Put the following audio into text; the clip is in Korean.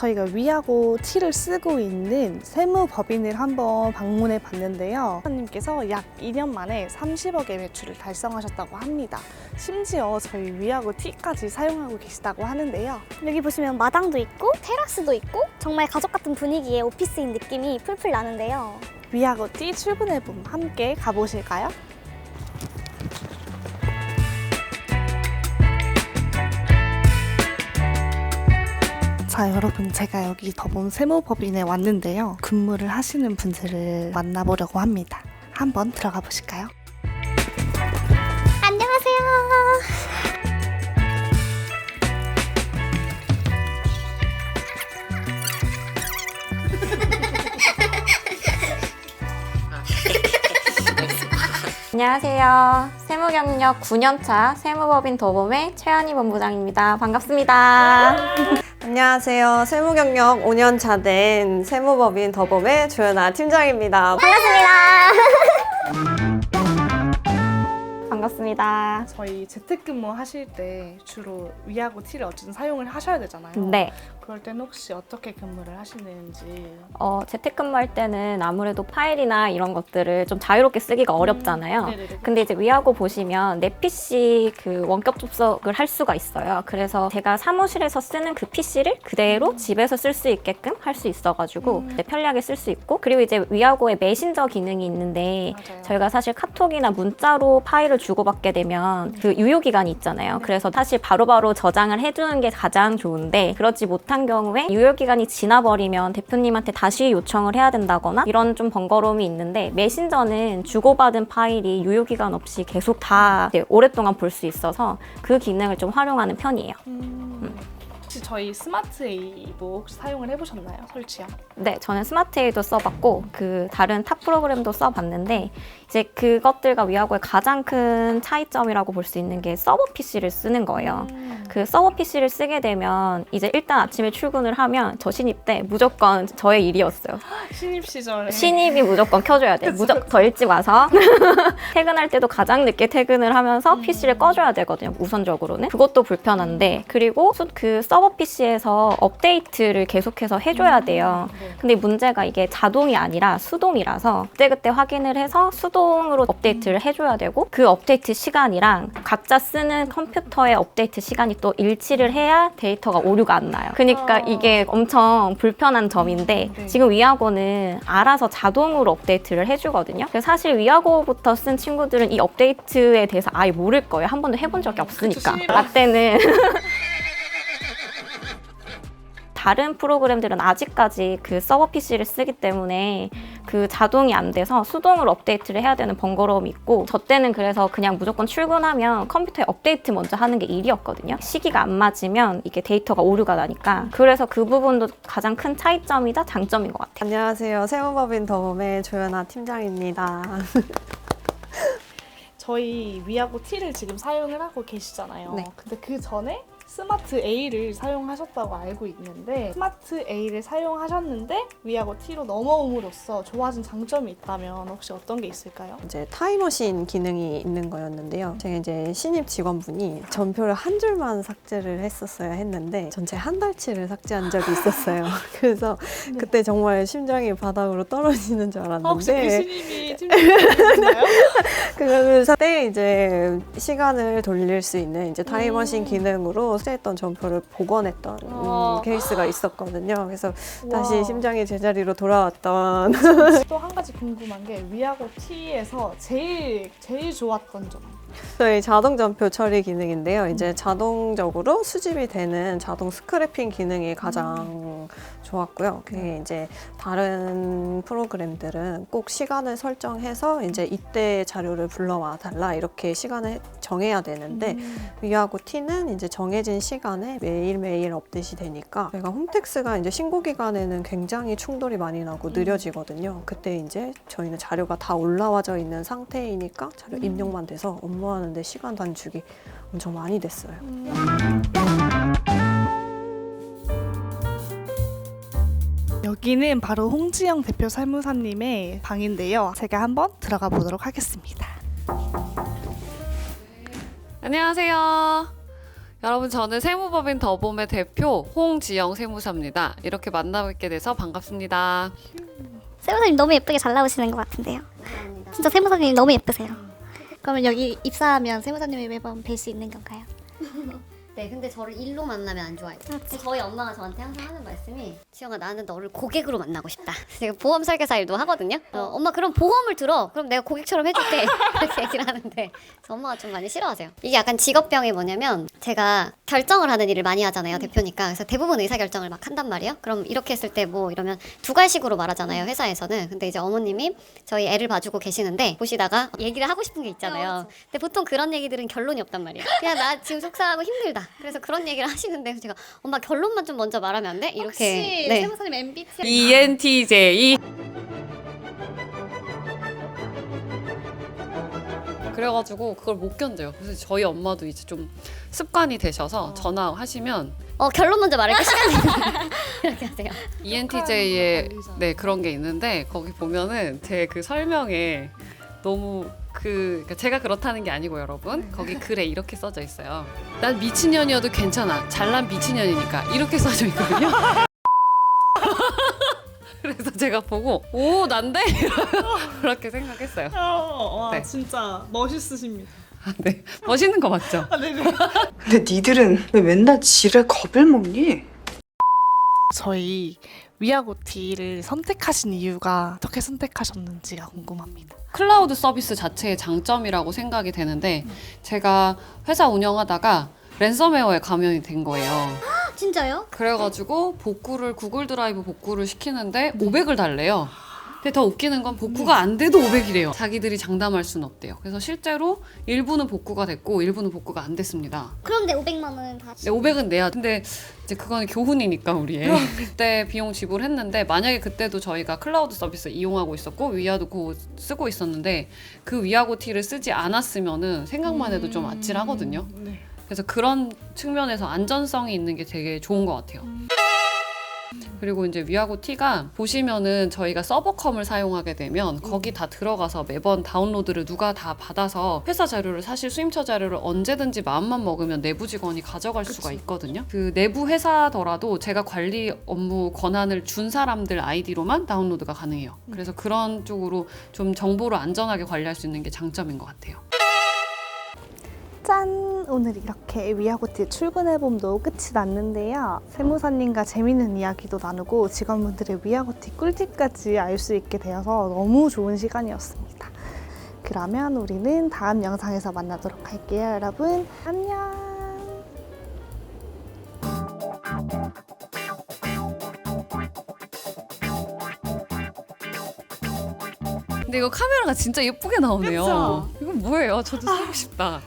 저희가 위하고 T를 쓰고 있는 세무법인을 한번 방문해 봤는데요. 사장님께서 약 2년 만에 30억의 매출을 달성하셨다고 합니다. 심지어 저희 위하고 T까지 사용하고 계시다고 하는데요. 여기 보시면 마당도 있고 테라스도 있고 정말 가족 같은 분위기의 오피스인 느낌이 풀풀 나는데요. 위하고 T 출근해봄 함께 가보실까요? 자 여러분 제가 여기 더본 세무법인에 왔는데요 근무를 하시는 분들을 만나보려고 합니다 한번 들어가 보실까요? 안녕하세요. 안녕하세요. 세무경력 9년차 세무법인 도범의 최한희 본부장입니다. 반갑습니다. 안녕하세요. 세무경력 5년 차 된 세무법인 더범의 조연아 팀장입니다. 반갑습니다. 반갑습니다. 저희 재택근무 하실 때 주로 위하고 T를 어쨌든 사용을 하셔야 되잖아요 네. 그럴 땐 혹시 어떻게 근무를 하시는지 어, 재택근무할 때는 아무래도 파일이나 이런 것들을 좀 자유롭게 쓰기가 어렵잖아요. 네네네. 근데 이제 위하고 보시면 내 PC 그 원격 접속을 할 수가 있어요. 그래서 제가 사무실에서 쓰는 그 PC를 그대로 집에서 쓸 수 있게끔 할 수 있어가지고 이제 편리하게 쓸 수 있고 그리고 이제 위하고에 메신저 기능이 있는데 맞아요. 저희가 사실 카톡이나 문자로 파일을 주 고받게 되면 그 유효 기간이 있잖아요. 그래서 사실 바로바로 저장을 해주는 게 가장 좋은데 그렇지 못한 경우에 유효 기간이 지나버리면 대표님한테 다시 요청을 해야 된다거나 이런 좀 번거로움이 있는데 메신저는 주고받은 파일이 유효 기간 없이 계속 다 오랫동안 볼 수 있어서 그 기능을 좀 활용하는 편이에요. 음. 저희 스마트 혹시 사용을 해보셨나요? 설치요? 네, 저는 스마트에이도 써봤고 그 다른 탑 프로그램도 써봤는데 이제 그것들과 위하고의 가장 큰 차이점이라고 볼 수 있는 게 서버 PC를 쓰는 거예요. 음. 그 서버 PC를 쓰게 되면 이제 일단 아침에 출근을 하면 저 신입 때 무조건 저의 일이었어요. 신입 시절에 신입이 무조건 켜줘야 돼. 무조건 더 일찍 와서 퇴근할 때도 가장 늦게 퇴근을 하면서 음. PC를 꺼줘야 되거든요. 우선적으로는 그것도 불편한데 그리고 수- 그 서버 PC에서 업데이트를 계속해서 해줘야 돼요. 네. 근데 문제가 이게 자동이 아니라 수동이라서 그때그때 확인을 해서 수동으로 업데이트를 해줘야 되고 그 업데이트 시간이랑 각자 쓰는 컴퓨터의 업데이트 시간이 또 일치를 해야 데이터가 오류가 안 나요. 그러니까 어. 이게 엄청 불편한 점인데 네. 지금 위하고는 알아서 자동으로 업데이트를 해주거든요. 그래서 사실 위하고부터 쓴 친구들은 이 업데이트에 대해서 아예 모를 거예요. 한 번도 해본 적이 없으니까. 신입이라. 라떼는 다른 프로그램들은 아직까지 그 서버 PC를 쓰기 때문에 그 자동이 안 돼서 수동으로 업데이트를 해야 되는 번거로움이 있고 저 때는 그래서 그냥 무조건 출근하면 컴퓨터에 업데이트 먼저 하는 게 일이었거든요. 시기가 안 맞으면 이게 데이터가 오류가 나니까 그래서 그 부분도 가장 큰 차이점이자 장점인 것 같아요. 안녕하세요. 세무법인 더범의 조연아 팀장입니다. 저희 위하고 T를 지금 사용을 하고 계시잖아요. 네. 근데 그 전에 스마트 A를 사용하셨다고 알고 있는데 스마트 A를 사용하셨는데 위하고 T로 넘어옴으로써 좋아진 장점이 있다면 혹시 어떤 게 있을까요? 이제 타임머신 기능이 있는 거였는데요. 제가 이제 신입 직원분이 전표를 한 줄만 삭제를 했었어야 했는데 전체 한 달치를 삭제한 적이 있었어요. 그래서 네. 그때 정말 심장이 바닥으로 떨어지는 줄 아, 혹시 그 알았는데 신입이 팀장님이신가요? 그러면서 그때 이제 시간을 돌릴 수 있는 이제 타임머신 음. 기능으로 삭제했던 전표를 복원했던 어. 음, 케이스가 있었거든요. 그래서 다시 와. 심장이 제자리로 돌아왔던 또 한 가지 궁금한 게 위하고 T에서 제일 제일 좋았던 점. 저희 자동 전표 처리 기능인데요. 이제 자동적으로 수집이 되는 자동 스크래핑 기능이 가장 좋았고요. 그게 이제 다른 프로그램들은 꼭 시간을 설정해서 이제 이때 자료를 불러와 달라 이렇게 시간을 정해야 되는데 음. 위하고 T는 이제 정해진 시간에 매일매일 업데이트 되니까 저희가 홈택스가 이제 신고 기간에는 굉장히 충돌이 많이 나고 느려지거든요. 그때 이제 저희는 자료가 다 올라와져 있는 상태이니까 자료 입력만 돼서 업무 하는데 시간 단축이 엄청 많이 됐어요. 여기는 바로 홍지영 대표 사무사님의 방인데요. 제가 한번 들어가 보도록 하겠습니다. 안녕하세요. 여러분 저는 세무법인 더봄의 대표 홍지영 세무사입니다. 이렇게 만나뵙게 돼서 반갑습니다. 세무사님 너무 예쁘게 잘 나오시는 것 같은데요. 진짜 세무사님 너무 예쁘세요. 그러면 여기 입사하면 세무사님을 매번 뵐 수 있는 건가요? 네, 근데 저를 일로 만나면 안 좋아해요. 저희 엄마가 저한테 항상 하는 말씀이 지영아 나는 너를 고객으로 만나고 싶다. 제가 보험 설계사 일도 하거든요. 어, 엄마 그럼 보험을 들어. 그럼 내가 고객처럼 해줄게. 이렇게 얘기를 하는데 그래서 엄마가 좀 많이 싫어하세요. 이게 약간 직업병이 뭐냐면 제가 결정을 하는 일을 많이 하잖아요. 대표니까. 그래서 대부분 의사 결정을 막 한단 말이에요. 그럼 이렇게 했을 때 뭐 이러면 두 갈식으로 말하잖아요. 회사에서는. 근데 이제 어머님이 저희 애를 봐주고 계시는데 보시다가 얘기를 하고 싶은 게 있잖아요. 근데 보통 그런 얘기들은 결론이 없단 말이에요. 그냥 나 지금 속상하고 힘들다. 그래서 그런 얘기를 하시는데 제가 엄마 결론만 좀 먼저 말하면 안 돼? 이렇게 네. 세무사님 MBTI ENTJ 그래가지고 그걸 못 견뎌요. 그래서 저희 엄마도 이제 좀 습관이 되셔서 전화하시면 어 결론 먼저 말할게 시간 되면 이렇게 하세요. ENTJ의 네 그런 게 있는데 거기 보면은 제 그 설명에 너무 그 그러니까 제가 그렇다는 게 아니고 여러분 거기 글에 이렇게 써져 있어요. 난 미친년이어도 괜찮아. 잘난 미친년이니까 이렇게 써져 있거든요. 그래서 제가 보고 오 난데 그렇게 생각했어요. 와 네. 진짜 멋있으십니다. 네 멋있는 거 맞죠? 근데 니들은 왜 맨날 지레 겁을 먹니? 저희 위아고티를 선택하신 이유가 어떻게 선택하셨는지가 궁금합니다. 클라우드 서비스 자체의 장점이라고 생각이 되는데 제가 회사 운영하다가 랜섬웨어에 감염이 된 거예요. 진짜요? 그래가지고 복구를 구글 드라이브 복구를 시키는데 500을 달래요. 근데 더 웃기는 건 복구가 안 돼도 500이래요. 자기들이 장담할 수는 없대요. 그래서 실제로 일부는 복구가 됐고 일부는 복구가 안 됐습니다. 그런데 500만 원은 다 네, 500은 내야. 근데 이제 그거는 교훈이니까 우리의. 그때 비용 지불했는데 만약에 그때도 저희가 클라우드 서비스 이용하고 있었고 위아도 고 쓰고 있었는데 그 위아고 티를 쓰지 않았으면은 생각만 해도 좀 아찔하거든요. 네. 그래서 그런 측면에서 안전성이 있는 게 되게 좋은 것 같아요. 그리고 이제 위아고 티가 보시면은 저희가 서버컴을 사용하게 되면 거기 다 들어가서 매번 다운로드를 누가 다 받아서 회사 자료를 사실 수임처 자료를 언제든지 마음만 먹으면 내부 직원이 가져갈 수가 있거든요. 그 내부 회사더라도 제가 관리 업무 권한을 준 사람들 아이디로만 다운로드가 가능해요. 그래서 그런 쪽으로 좀 정보를 안전하게 관리할 수 있는 게 장점인 것 같아요. 짠! 오늘 이렇게 위아고티 출근해봄도 끝이 났는데요. 세무사님과 재밌는 이야기도 나누고 직원분들의 위아고티 꿀팁까지 알 수 있게 되어서 너무 좋은 시간이었습니다. 그러면 우리는 다음 영상에서 만나도록 할게요, 여러분. 안녕! 근데 이거 카메라가 진짜 예쁘게 나오네요. 그쵸? 이건 뭐예요? 저도 사고 싶다.